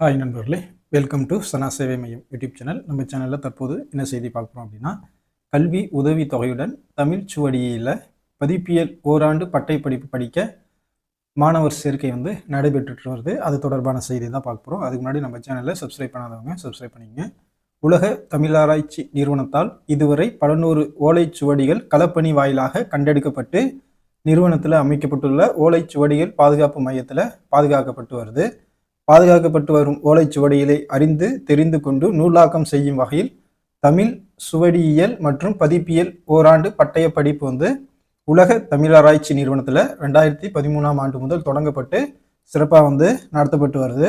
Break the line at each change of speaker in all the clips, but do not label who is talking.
Hi நண்பர்களே welcome to சனா சேவை மையம் யூடியூப் சேனல். நம்ம சேனலில் தற்போது என்ன செய்தி பார்க்குறோம் அப்படின்னா கல்வி உதவி தொகையுடன் தமிழ் சுவடியில் பதிப்பியல் ஓராண்டு பட்டை படிப்பு படிக்க மாணவர் சேர்க்கை வந்து நடைபெற்றுட்டு வருது. அது தொடர்பான செய்தி தான் பார்க்க போகிறோம் அதுக்கு முன்னாடி நம்ம சேனலில் சப்ஸ்கிரைப் பண்ணாதவங்க சப்ஸ்கிரைப் பண்ணிங்க உலக தமிழாராய்ச்சி நிறுவனத்தால் இதுவரை பலநூறு ஓலைச்சுவடிகள் களப்பணி வாயிலாக கண்டெடுக்கப்பட்டு நிறுவனத்தில் அமைக்கப்பட்டுள்ள ஓலைச்சுவடிகள் பாதுகாப்பு மையத்தில் பாதுகாக்கப்பட்டு வருது. பாதுகாக்கப்பட்டு வரும் ஓலைச்சுவடிகளை அறிந்து தெரிந்து கொண்டு நூலாக்கம் செய்யும் வகையில் தமிழ் சுவடியியல் மற்றும் பதிப்பியல் ஓராண்டு பட்டய படிப்பு வந்து உலக தமிழாராய்ச்சி நிறுவனத்தில் ரெண்டாயிரத்தி பதிமூணாம் ஆண்டு முதல் தொடங்கப்பட்டு சிறப்பாக வந்து நடத்தப்பட்டு வருது.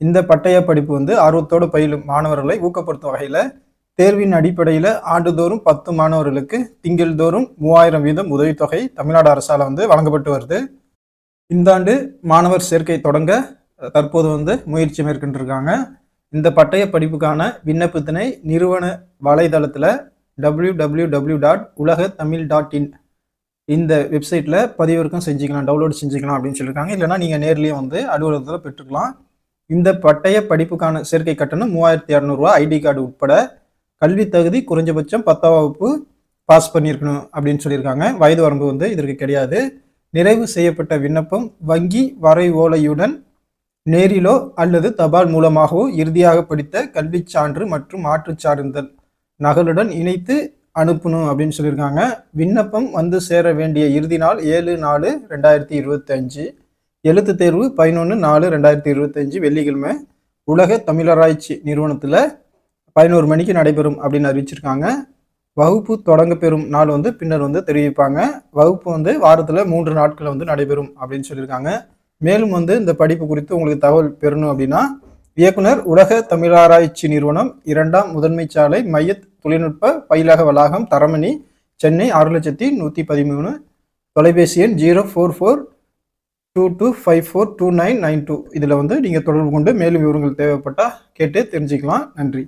இந்த பட்டய படிப்பு வந்து ஆர்வத்தோடு பயிலும் மாணவர்களை ஊக்கப்படுத்தும் வகையில் தேர்வின் அடிப்படையில் ஆண்டுதோறும் பத்து மாணவர்களுக்கு திங்கள்தோறும் மூவாயிரம் வீதம் உதவித்தொகை தமிழ்நாடு அரசால் வந்து வழங்கப்பட்டு வருது. இந்த ஆண்டு மாணவர் சேர்க்கை தொடங்க தற்போது வந்து முயற்சி மேற்கொண்டிருக்காங்க. இந்த பட்டய படிப்புக்கான விண்ணப்பத்தினை நிறுவன வலைதளத்தில் டபிள்யூ டபிள்யூ டபிள்யூ டாட் உலக தமிழ் டாட் இன் இந்த வெப்சைட்டில் பதிவிறக்கம் செஞ்சுக்கலாம் டவுன்லோட் செஞ்சுக்கலாம் அப்படின்னு சொல்லியிருக்காங்க இல்லைனா நீங்கள் நேர்லேயே வந்து அலுவலகத்தில் பெற்றுக்கலாம். இந்த பட்டய படிப்புக்கான சேர்க்கை கட்டணம் மூவாயிரத்தி இரநூறுவா ஐடி கார்டு உட்பட கல்வி தகுதி குறைஞ்சபட்சம் பத்தாம் வகுப்பு பாஸ் பண்ணியிருக்கணும் அப்படின்னு சொல்லியிருக்காங்க. வயது வரம்பு வந்து இதற்கு கிடையாது. நிறைவு செய்யப்பட்ட விண்ணப்பம் வங்கி வரை ஓலையுடன் நேரிலோ அல்லது தபால் மூலமாகவோ இறுதியாக படித்த கல்விச் சான்று மற்றும் மாற்றுச் சான்றிதழ் நகலுடன் இணைத்து அனுப்பணும் அப்படின்னு சொல்லியிருக்காங்க. விண்ணப்பம் வந்து சேர வேண்டிய இறுதி நாள் ஏழு நாலு ரெண்டாயிரத்தி இருபத்தஞ்சு. எழுத்து தேர்வு பதினொன்று நாலு ரெண்டாயிரத்தி இருபத்தஞ்சு வெள்ளிக்கிழமை. உலக தமிழராய்ச்சி நிறுவனத்தில் பதினோரு மணிக்கு நடைபெறும் அப்படின்னு அறிவிச்சிருக்காங்க. வகுப்பு தொடங்க பெறும் நாள் வந்து பின்னர் வந்து தெரிவிப்பாங்க. வகுப்பு வந்து வாரத்தில் மூன்று நாட்கள் வந்து நடைபெறும் அப்படின்னு சொல்லியிருக்காங்க. மேலும் வந்து இந்த படிப்பு குறித்து உங்களுக்கு தகவல் பெறணும் அப்படின்னா இயக்குனர் உலக தமிழாராய்ச்சி நிறுவனம் இரண்டாம் முதன்மை சாலை மைய தொழில்நுட்ப பயிலக வளாகம் தரமணி சென்னை ஆறு லட்சத்தி நூற்றி பதிமூணு தொலைபேசி எண் zero four four two two five four two nine nine two. இதில் வந்து நீங்கள் தொடர்பு கொண்டு மேலும் விவரங்கள் தேவைப்பட்டால் கேட்டு தெரிஞ்சுக்கலாம். நன்றி.